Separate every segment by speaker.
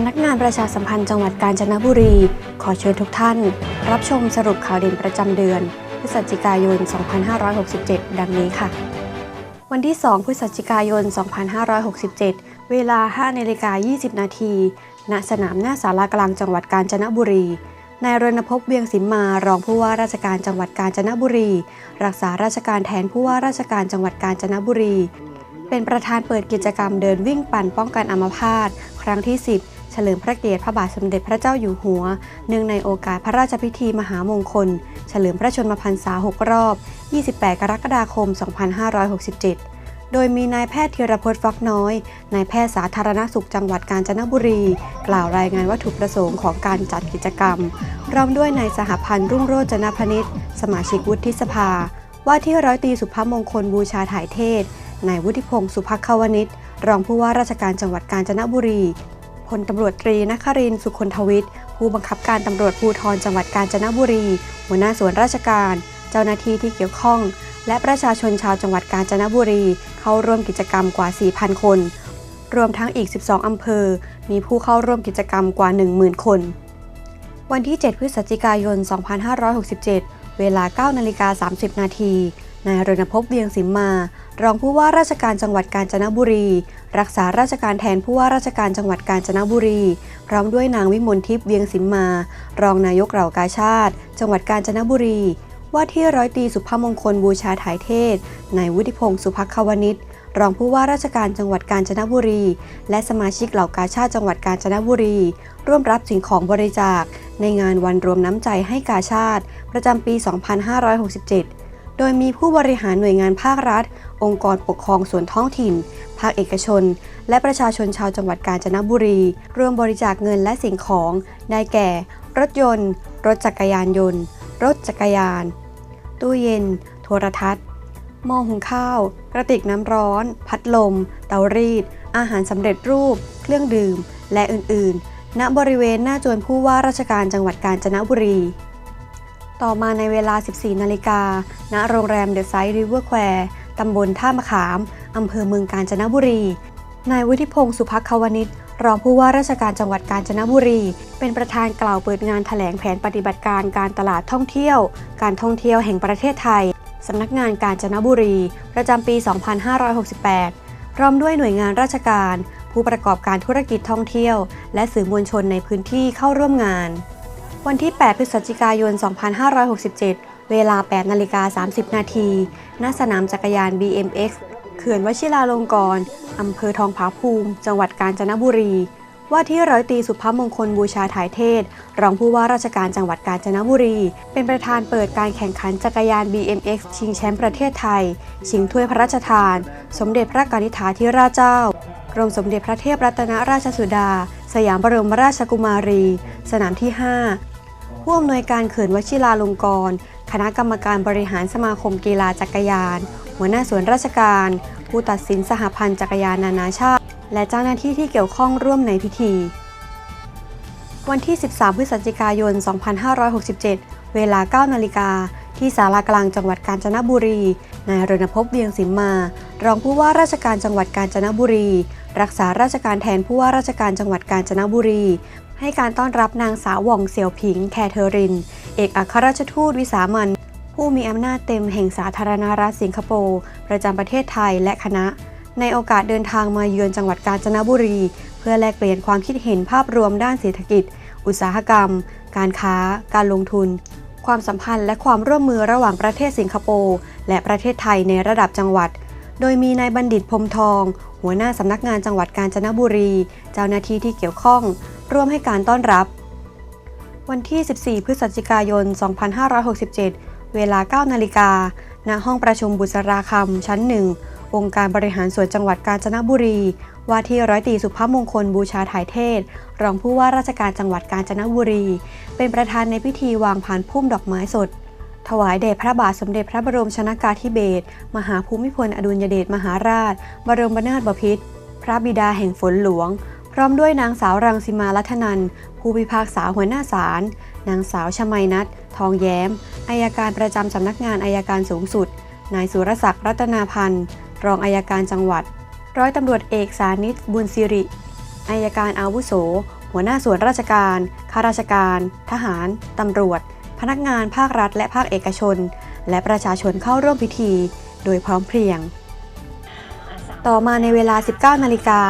Speaker 1: ำนักงานประชาสัมพันธ์จังหวัดกาญจนบุรี ขอเชิญทุกท่าน รับชมสรุปข่าวเด่นประจำเดือน พฤศจิกายน 2567 ดังนี้ค่ะ วันที่ 2 พฤศจิกายน 2567 เวลา5นาฬิกา20 นาที ณ สนามหน้าศาลากลางจังหวัดกาญจนบุรี นายรณพพเวียงสิมมารองผู้ว่าราชการจังหวัดกาญจนบุรี รักษาราชการแทนผู้ว่าราชการจังหวัดกาญจนบุรีเป็นประธานเปิดกิจกรรมเดินวิ่งปั่นป้องกันอัมพาตครั้งที่ 10 ลิมพระเกียรติพระบาทสมเด็จพระเจ้าอยู่หัว เนื่องในโอกาสพระราชพิธีมหามงคล เฉลิมพระชนมพรรษา 6 รอบ 28 กรกฎาคม 2567 โดยมีนายแพทย์ธีรพจน์ฟักน้อย นายแพทย์สาธารณสุขจังหวัดกาญจนบุรี กล่าวรายงานวัตถุประสงค์ของการจัดกิจกรรม พร้อมด้วยนายสหพันธ์รุ่งโรจนพนิษฐ์สมาชิกวุฒิสภา ว่าที่ร้อยตีสุภมงคลบูชาถ่ายเทศนายวุฒิพงศ์สุภักควนิชรองผู้ว่าราชการจังหวัดกาญจนบุรี พลตำรวจตรีนครินสุคนทวิทย์ ผู้บังคับการตำรวจภูธรจังหวัดกาญจนบุรี หัวหน้าส่วนราชการ เจ้าหน้าที่ที่เกี่ยวข้อง และประชาชนชาวจังหวัดกาญจนบุรี เข้าร่วมกิจกรรมกว่า 4,000 คน รวมทั้งอีก 12 อำเภอ มีผู้เข้าร่วมกิจกรรมกว่า 10,000 คน วันที่ 7 พฤศจิกายน 2567 เวลา 9 นาฬิกา 30 นาทีนายรณพพเวียงสิมมา รองผู้ว่าราชการจังหวัดกาญจนบุรี รักษาราชการแทนผู้ว่าราชการจังหวัดกาญจนบุรี พร้อมด้วยนางวิมลทิพย์เวียงสิมมา รองนายกเหล่ากาชาติ จังหวัดกาญจนบุรี ว่าที่ร้อยตีสุภมงคลบูชาถ่ายเทศนายวุฒิพงศ์สุภควนิชรองผู้ว่าราชการจังหวัดกาญจนบุรี และสมาชิกเหล่ากาชาติจังหวัดกาญจนบุรี ร่วมรับสิ่งของบริจาค ในงานวันรวมน้ำใจให้กาชาติ ประจำปี 2567 โดยมีผู้บริหารหน่วยงานภาครัฐ องค์กรปกครองส่วนท้องถิ่น ภาคเอกชน และประชาชนชาวจังหวัดกาญจนบุรีร่วมบริจาคเงินและสิ่งของได้แก่ รถยนต์ รถจักรยานยนต์ รถจักรยาน ตู้เย็น โทรทัศน์หม้อหุงข้าว กระติกน้ำร้อน พัดลม เตารีด อาหารสำเร็จรูป เครื่องดื่ม และอื่น ๆ ณ บริเวณหน้าจวนผู้ว่าราชการจังหวัดกาญจนบุรี ต่อมาในเวลา 14 นาฬิกา ณ โรงแรมเดอะไซด์ริเวอร์แควร์ตำบลท่ามะขาม อำเภอเมืองกาญจนบุรี นายวุฒิพงศ์สุภักควนิชรองผู้ว่าราชการจังหวัดกาญจนบุรี เป็นประธานกล่าวเปิดงานแถลงแผนปฏิบัติการการตลาดท่องเที่ยว การท่องเที่ยวแห่งประเทศไทย สำนักงานกาญจนบุรี ประจำปี 2568 พร้อมด้วยหน่วยงานราชการ ผู้ประกอบการธุรกิจท่องเที่ยว และสื่อมวลชนในพื้นที่เข้าร่วมงาน วันที่ 8 พฤศจิกายน 2567 เวลา 8 นาฬิกา 30 นาที ณ สนามจักรยาน BMX เขื่อนวชิราลงกรณ์อำเภอทองผาภูมิ จังหวัดกาญจนบุรี ว่าที่ร้อยตีสุภมงคลบูชาถ่ายเทศ รองผู้ว่าราชการจังหวัดกาญจนบุรี เป็นประธานเปิดการแข่งขันจักรยาน BMX ชิงแชมป์ประเทศไทย ชิงถ้วยพระราชทาน สมเด็จพระกนิษฐาธิราชเจ้ากรมสมเด็จพระเทพรัตนราชสุดา สยามบรมราชกุมารี สนามที่ 5 ผู้อำนวยการเขื่อนวชิราลงกรณ์คณะกรรมการบริหารสมาคมกีฬาจักรยาน หัวหน้าส่วนราชการ ผู้ตัดสินสหพันธ์จักรยานนานาชาติ และเจ้าหน้าที่ที่เกี่ยวข้องร่วมในพิธี วันที่ 13 พฤศจิกายน 2567 เวลา 9 นาฬิกา ที่ศาลากลางจังหวัดกาญจนบุรี นายรณพพเวียงสิมมา รองผู้ว่าราชการจังหวัดกาญจนบุรี รักษาราชการแทนผู้ว่าราชการจังหวัดกาญจนบุรี ให้การต้อนรับนางสาวหว่องเสี่ยวผิง แคเทอริน เอกอัครราชทูตวิสามันผู้มีอำนาจเต็มแห่งสาธารณรัฐสิงคโปร์ประจำประเทศไทยและคณะ ในโอกาสเดินทางมาเยือนจังหวัดกาญจนบุรี เพื่อแลกเปลี่ยนความคิดเห็นภาพรวมด้านเศรษฐกิจ อุตสาหกรรม การค้า การลงทุน ความสัมพันธ์และความร่วมมือระหว่างประเทศสิงคโปร์และประเทศไทยในระดับจังหวัด โดยมีนายบัณฑิตพรมทอง หัวหน้าสำนักงานจังหวัดกาญจนบุรี เจ้าหน้าที่ที่เกี่ยวข้อง ร่วมให้การต้อนรับ วันที่ 14 พฤศจิกายน 2567 เวลา 9 นาฬิกา ณ ห้องประชุมบุษราคำชั้นหนึ่ง องค์การบริหารส่วนจังหวัดกาญจนบุรี ว่าที่ร้อยตีสุภาพมงคลบูชาถ่ายเทศ รองผู้ว่าราชการจังหวัดกาญจนบุรี เป็นประธานในพิธีวางผ่านพุ่มดอกไม้สดถวายแด่พระบาทสมเด็จพระบรมชนากาธิเบศร มหาภูมิพลอดุลยเดชมหาราช บรมนาถบพิตร พระบิดาแห่งฝนหลวง ร้อมด้วยนางสาวรังสิมาลัทนัน ผู้พิพากษาหัวหน้าศาล นางสาวชมัยนัททองแย้ม อายการประจำสำนักงานอายการสูงสุด นายสุรศักดิ์รัตนาพันธ์ รองอายการจังหวัด ร้อยตำรวจเอกสานิตบุญสิริ อายการอาวุโส หัวหน้าส่วนราชการ ข้าราชการ ทหาร ตำรวจ พนักงานภาครัฐ และภาคเอกชน และประชาชนเข้าร่วมพิธี โดยพร้อมเพรียง ต่อมาในเวลา 19นาฬิกา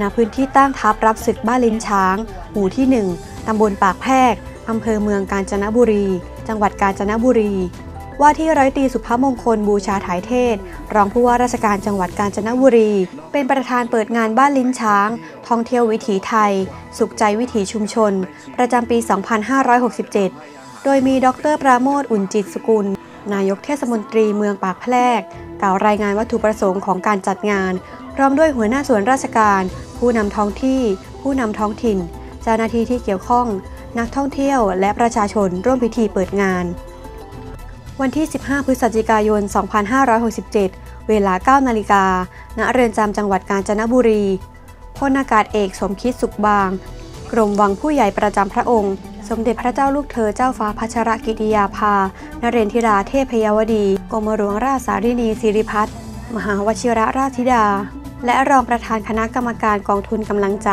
Speaker 1: ณพื้นที่ตั้งทัพรับศึกบ้านลิ้นช้าง หมู่ที่ 1 ตำบลปากแพรกอำเภอเมืองกาญจนบุรี จังหวัดกาญจนบุรี ว่าที่ร้อยตีสุภมงคลบูชาถ่ายเทศ รองผู้ว่าราชการจังหวัดกาญจนบุรี เป็นประธานเปิดงานบ้านลิ้นช้าง ท่องเที่ยววิถีไทย สุขใจวิถีชุมชน ประจำปี 2567 โดยมีดรปราโมทอุ่นจิตสกุล นายกเทศมนตรีเมืองปากแพรกกล่าวรายงานวัตถุประสงค์ของการจัดงาน พร้อมด้วยหัวหน้าส่วนราชการ ผู้นำท้องที่ ผู้นำท้องถิ่น เจ้าหน้าที่ที่เกี่ยวข้อง นักท่องเที่ยว และประชาชนร่วมพิธีเปิดงาน วันที่ 15 พฤศจิกายน 2567 เวลา 9 นาฬิกา ณ เรือนจำจังหวัดกาญจนบุรี พลอากาศเอกสมคิดสุขบาง กรมวังผู้ใหญ่ประจำพระองค์ สมเด็จพระเจ้าลูกเธอเจ้าฟ้าพัชรกิติยาภา นเรนทิราเทพยวดี กรมหลวงราชสารินีสิริพัฒน์มหาวชิระราชธิดา และรองประธานคณะกรรมการกองทุนกำลังใจ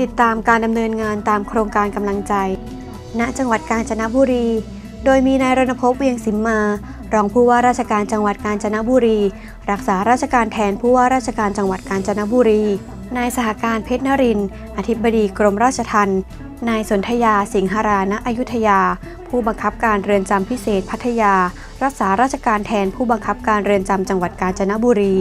Speaker 1: ติดตามการดำเนินงานตามโครงการกำลังใจ ณจังหวัดกาญจนบุรี โดยมีนายรณพเวียงสิมมา รองผู้ว่าราชการจังหวัดกาญจนบุรี รักษาราชการแทนผู้ว่าราชการจังหวัดกาญจนบุรี นายสหการเพชรนรินทร์อธิบดีกรมราชทัณฑ์นายสนธยาสิงหราณอยุธยา ผู้บังคับการเรือนจำพิเศษพัทยา รักษาราชการแทนผู้บังคับการเรือนจำจังหวัดกาญจนบุรี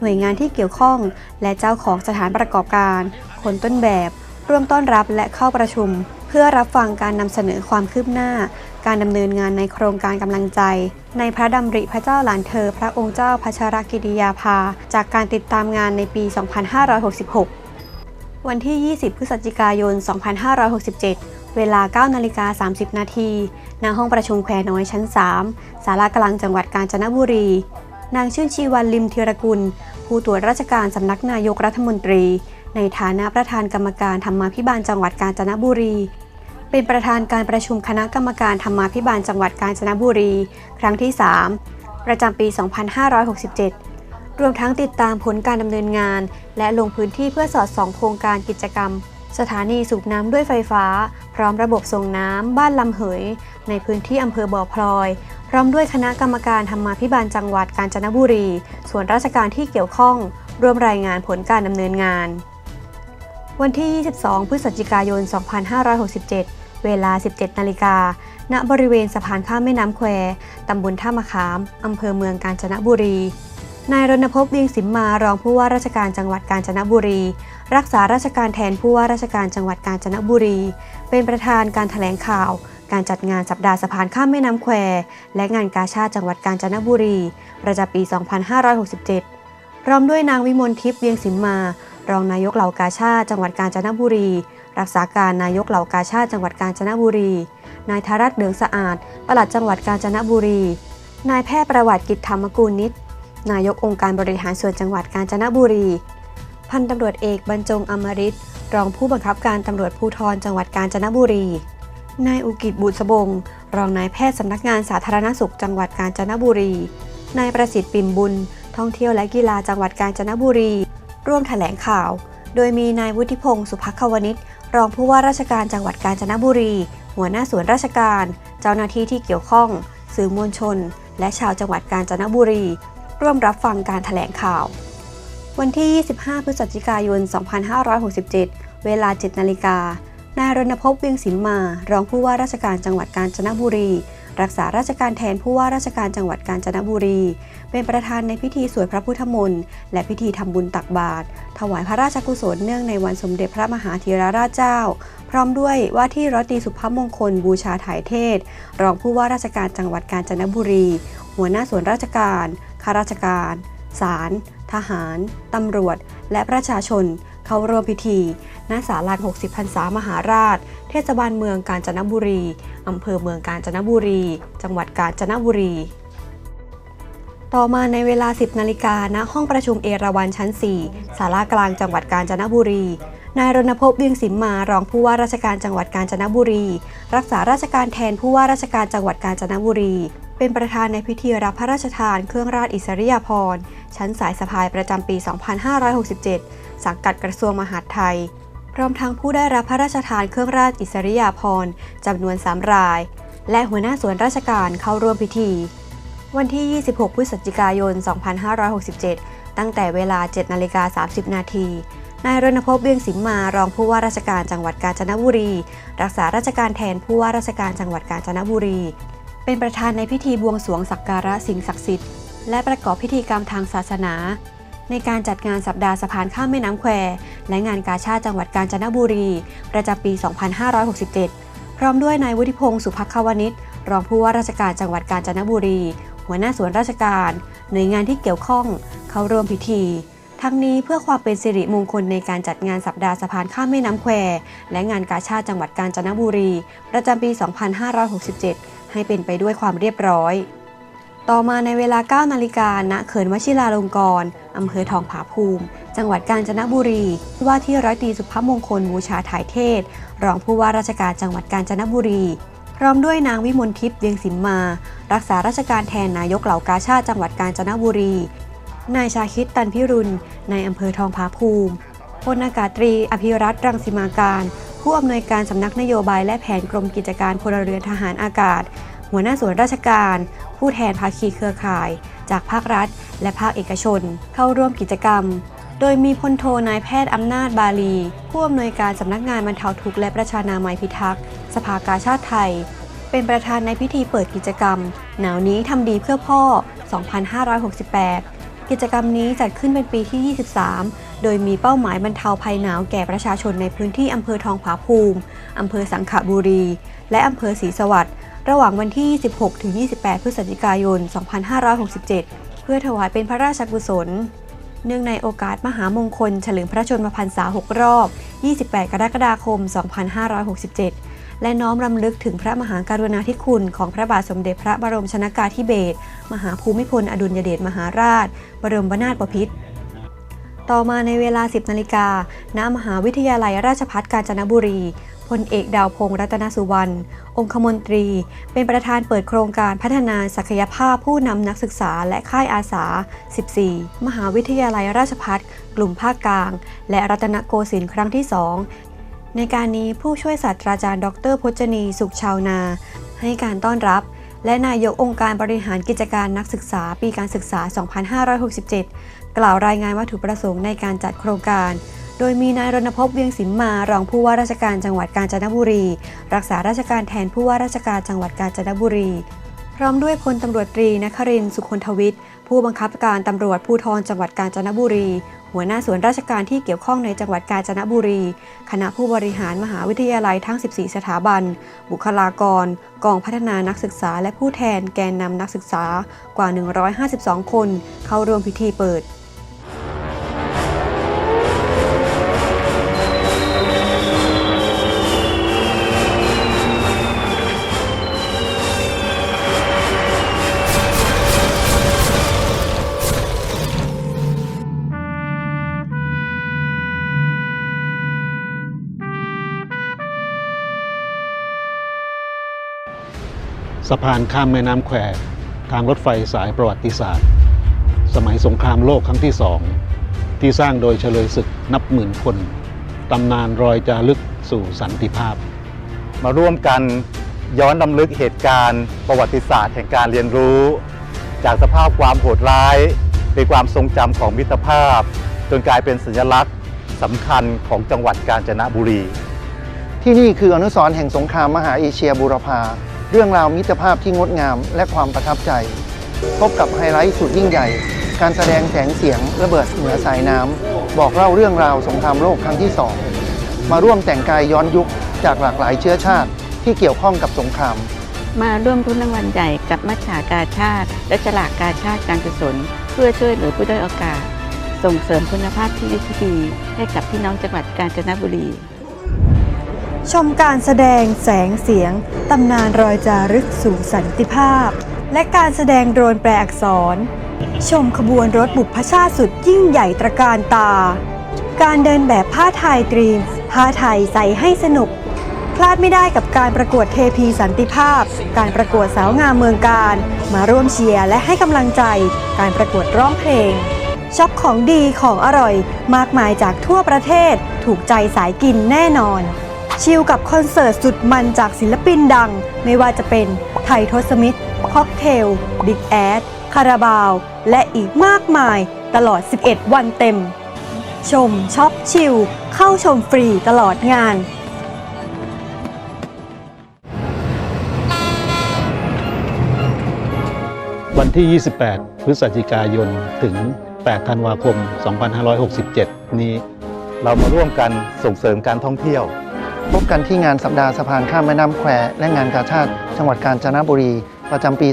Speaker 1: หน่วยงานที่เกี่ยวข้อง และเจ้าของสถานประกอบการ คนต้นแบบ ร่วมต้อนรับและเข้าประชุม เพื่อรับฟังการนำเสนอความคืบหน้า การดำเนินงานในโครงการกำลังใจ ในพระดำริพระเจ้าหลานเธอ พระองค์เจ้าพัชรกิติยาภา จากการติดตามงานในปี 2566 วันที่ 20 พฤศจิกายน 2567 เวลา9นาฬิกา30 นาทีณห้องประชุมแควน้อยชั้น 3 สารากลางจังหวัดกาญจนบุรี นางชื่นชีวันลิมธีรกุล ผู้ตรวจราชการสำนักนายกรัฐมนตรี ในฐานะประธานกรรมการธรรมาภิบาลจังหวัดกาญจนบุรี เป็นประธานการประชุมคณะกรรมการธรรมาภิบาลจังหวัดกาญจนบุรี ครั้งที่ 3 ประจำปี 2567รวมทั้งติดตามผลการดำเนินงาน และลงพื้นที่เพื่อสอดส่องโครงการกิจกรรม สถานีสูบน้ำด้วยไฟฟ้า พร้อมระบบส่งน้ำบ้านลำเหย ในพื้นที่อำเภอบ่อพลอย พร้อมด้วยคณะกรรมการธรรมาภิบาลจังหวัดกาญจนบุรี ส่วนราชการที่เกี่ยวข้อง ร่วมรายงานผลการดำเนินงาน วันที่ 22 พฤศจิกายน 2567 เวลา 17 นาฬิกา ณ บริเวณสะพานข้ามแม่น้ำแคว ตำบลท่ามะขาม อำเภอเมืองกาญจนบุรี นายรณพพเวีงสิมมารองผู้ว่าราชการจังหวัดกาญจนบุรี รักษาราชการแทนผู้ว่าราชการจังหวัดกาญจนบุรี เป็นประธานการแถลงข่าว การจัดงานสัปดาห์สะพานข้ามแม่น้ำแคว และงานกาชาติจังหวัดกาญจนบุรี ประจำปี 2567 พร้อมด้วยนางวิมลทิพย์เวียงสิมมา รองนายกเหล่ากาชาติจังหวัดกาญจนบุรี รักษาการนายกเหล่ากาชาติจังหวัดกาญจนบุรี นายธารัตน์เดืองสะอาดปลัดจังหวัดกาญจนบุรี นายแพทย์ประวัติกิจธรรมกูลนิต นายกองค์การบริหารส่วนจังหวัดกาญจนบุรี พันตำรวจเอกบรรจงอมริตรองผู้บังคับการตำรวจภูธรจังหวัดกาญจนบุรี นายอุกิจบุษบง รองนายแพทย์สำนักงานสาธารณสุขจังหวัดกาญจนบุรี นายประสิทธิ์ปิ่มบุญ ท่องเที่ยวและกีฬาจังหวัดกาญจนบุรี ร่วมแถลงข่าว โดยมีนายวุฒิพงศ์สุภควนิชรองผู้ว่าราชการจังหวัดกาญจนบุรี หัวหน้าส่วนราชการ เจ้าหน้าที่ที่เกี่ยวข้อง สื่อมวลชน และชาวจังหวัดกาญจนบุรี ร่วมรับฟังการแถลงข่าว วันที่ 25 พฤศจิกายน 2567 เวลา 7 นาฬิกา นายรณพพเวียงสิมมา รองผู้ว่าราชการจังหวัดกาญจนบุรี รักษาราชการแทนผู้ว่าราชการจังหวัดกาญจนบุรี เป็นประธานในพิธีสวดพระพุทธมนต์และพิธีทำบุญตักบาตร ถวายพระราชกุศลเนื่องในวันสมเด็จพระมหาธีรราชเจ้า พร้อมด้วยว่าที่ร้อยตีสุภมงคลบูชาถ่ายเทศ รองผู้ว่าราชการจังหวัดกาญจนบุรี หัวหน้าส่วนราชการ ข้าราชการ ศาล ทหาร ตำรวจ และประชาชน เข้าร่วมพิธี ณ ศาลา60พรรษามหาราช เทศบาลเมืองกาญจนบุรี อำเภอเมืองกาญจนบุรี จังหวัดกาญจนบุรี ต่อมาในเวลา 10 นาฬิกา ณ ห้องประชุมเอราวัณชั้น 4 ศาลากลางจังหวัดกาญจนบุรีนายรณพพเวียงสิมมารองผู้ว่าราชการจังหวัดกาญจนบุรี รักษาราชการแทนผู้ว่าราชการจังหวัดกาญจนบุรี เป็นประธานในพิธีรับพระราชทานเครื่องราชอิสริยาภรณ์ชั้นสายสะพายประจำปี 2567 สังกัดกระทรวงมหาดไทย พร้อมทั้งผู้ได้รับพระราชทานเครื่องราชอิสริยาภรณ์จำนวน 3 ราย และหัวหน้าส่วนราชการเข้าร่วมพิธี วันที่ 26 พฤศจิกายน 2567 ตั้งแต่เวลา 7นาฬิกา30 นาทีนายรณพเวียงสิมมารองผู้ว่าราชการจังหวัดกาญจนบุรี รักษาราชการแทนผู้ว่าราชการจังหวัดกาญจนบุรี เป็นประธานในพิธีบวงสรวงสักการะสิ่งศักดิ์สิทธิ์และประกอบพิธีกรรมทางศาสนา ในการจัดงานสัปดาห์สะพานข้ามแม่น้ำแคว และงานกาชาติจังหวัดกาญจนบุรี ประจำปี 2567 พร้อมด้วยนายวุฒิพงศ์สุภักควนิชรองผู้ว่าราชการจังหวัดกาญจนบุรี หัวหน้าส่วนราชการ หน่วยงานที่เกี่ยวข้อง เข้าร่วมพิธี ทั้งนี้เพื่อความเป็นสิริมงคลในการจัดงานสัปดาห์สะพานข้ามแม่น้ำแคว และงานกาชาติจังหวัดกาญจนบุรี ประจำปี 2567 ให้เป็นไปด้วยความเรียบร้อย ต่อมาในเวลา 9 นาฬิกาณเขื่อนวชิราลงกรณ์อำเภอทองผาภูมิ จังหวัดกาญจนบุรี ว่าที่ร้อยตรีสุภมงคลบูชาถ่ายเทศ รองผู้ว่าราชการจังหวัดกาญจนบุรี พร้อมด้วยนางวิมลทิพย์เวียงสิมมา รักษาราชการแทนนายกเหล่ากาชาติจังหวัดกาญจนบุรี นายชาคิดตันพิรุณในอำเภอทองผาภูมิพลอากาศตรีอภิรัตรังสิมาการ ผู้อำนวยการสำนักนโยบายและแผนกรมกิจการพลเรือนทหารอากาศ หัวหน้าส่วนราชการ ผู้แทนภาคีเครือข่าย จากภาครัฐ และภาคเอกชน เข้าร่วมกิจกรรม โดยมีพลโทนายแพทย์อำนาจบาลี ผู้อำนวยการสำนักงานบรรเทาทุกข์และประชานามัยพิทักษ์สภากาชาติไทย เป็นประธานในพิธีเปิดกิจกรรม หนาวนี้ทำดีเพื่อพ่อ 2568 กิจกรรมนี้จัดขึ้นเป็นปีที่ 23 โดยมีเป้าหมายบรรเทาภัยหนาวแก่ประชาชนในพื้นที่อำเภอทองผาภูมิ อำเภอสังขบุรี และอำเภอศรีสวัสดิ์ระหว่างวันที่26ถึง28 พฤศจิกายน 2567 เพื่อถวายเป็นพระราชกุศล เนื่องในโอกาสมหามงคล เฉลิมพระชนมพรรษา 6 รอบ 28 กรกฎาคม 2567 และน้อมรำลึกถึงพระมหากรุณาธิคุณของพระบาทสมเด็จพระบรมชนากาธิเบศร มหาภูมิพลอดุลยเดชมหาราช บรมนาถบพิตร ต่อมาในเวลา 10 นาฬิกา ณ มหาวิทยาลัยราชภัฏกาญจนบุรี พลเอกดาวพงษ์รัตนสุวรรณ องคมนตรี เป็นประธานเปิดโครงการพัฒนาศักยภาพผู้นำนักศึกษาและค่ายอาสา 14 มหาวิทยาลัยราชภัฏกลุ่มภาคกลาง และรัตนโกสินทร์ครั้งที่ 2 ในการนี้ผู้ช่วยศาสตราจารย์ ดรพจนี สุขชาวนา ให้การต้อนรับ และนายกองค์การบริหารกิจการนักศึกษาปีการศึกษา 2567 กล่าวรายงานวัตถุประสงค์ในการจัดโครงการ โดยมีนายรณพบเวียงสิมมารองผู้ว่าราชการจังหวัดกาญจนบุรี รักษาราชการแทนผู้ว่าราชการจังหวัดกาญจนบุรี พร้อมด้วยพลตำรวจตรีนครินทร์สุคนทวิทย์ผู้บังคับการตำรวจภูธรจังหวัดกาญจนบุรี หัวหน้าส่วนราชการที่เกี่ยวข้องในจังหวัดกาญจนบุรี คณะผู้บริหารมหาวิทยาลัยทั้ง 14 สถาบัน บุคลากร กองพัฒนานักศึกษา และผู้แทนแกนนำนักศึกษากว่า 152 คน เข้าร่วมพิธีเปิด
Speaker 2: สะพานข้ามแม่น้ำแควทางรถไฟสายประวัติศาสตร์ สมัยสงครามโลกครั้งที่สองที่สร้างโดยเฉลยศึกนับหมื่นคนตำนานรอยจารึกสู่สันติภาพ
Speaker 3: มาร่วมกันย้อนรำลึกเหตุการณ์ ประวัติศาสตร์แห่งการเรียนรู้ จากสภาพความโหดร้ายเป็นความทรงจำของมิตรภาพ จนกลายเป็นสัญลักษณ์สำคัญของจังหวัดกาญจนบุรี
Speaker 4: ที่นี่คืออนุสรณ์แห่งสงครามมหาเอเชียบูรพา เรื่องราวมิตรภาพที่งดงามและความประทับใจ พบกับไฮไลท์สุดยิ่งใหญ่ การแสดงแสงเสียงระเบิดเหนือสายน้ำ บอกเล่าเรื่องราวสงครามโลกครั้งที่สองมาร่วมแต่งกายย้อนยุคจากหลากหลายเชื้อชาติที่เกี่ยวข้องกับสงคราม
Speaker 5: มาร่วมรุ่นรางวัลใหญ่กับมัชฉากาชาติ และฉลากกาชาติการกุศล เพื่อช่วยเหลือผู้ด้อยโอกาส ส่งเสริมคุณภาพชีวิตที่ดี ให้กับพี่น้องจังหวัดกาญจนบุรี
Speaker 1: ชมการแสดงแสงเสียง ตำนานรอยจารึกสู่สันติภาพ และการแสดงโดรนแปลอักษร ชมขบวนรถบุพชาติสุดยิ่งใหญ่ตระการตา การเดินแบบผ้าไทยตรีม ผ้าไทยใส่ให้สนุก พลาดไม่ได้กับการประกวดเทพีสันติภาพ การประกวดสาวงามเมืองการ มาร่วมเชียร์และให้กำลังใจ การประกวดร้องเพลงชช็อปของดีของอร่อย มากมายจากทั่วประเทศ ถูกใจสายกินแน่นอน ชิลกับคอนเสิร์ตสุดมันจากศิลปินดัง ไม่ว่าจะเป็นไทยทศมิตรค็อกเทล บิ๊กแอด คาราบาว และอีกมากมายตลอด 11 วันเต็ม ชมช็อปชิล เข้าชมฟรีตลอดงาน
Speaker 2: วันที่ 28 พฤศจิกายน ถึง 8 ธันวาคม 2567 นี้
Speaker 3: เรามาร่วมกันส่งเสริมการท่องเที่ยว
Speaker 4: พบกันที่งานสัปดาห์สะพานข้ามแม่น้ำแควและงานกาชาติจังหวัดกาญจนบุรี ประจำปี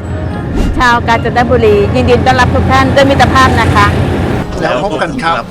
Speaker 4: 2567
Speaker 5: ชาวกาญจนบุรี ยินดีต้อนรับทุกท่านด้วยมิตรภาพนะคะ
Speaker 4: แล้วพบกันครับ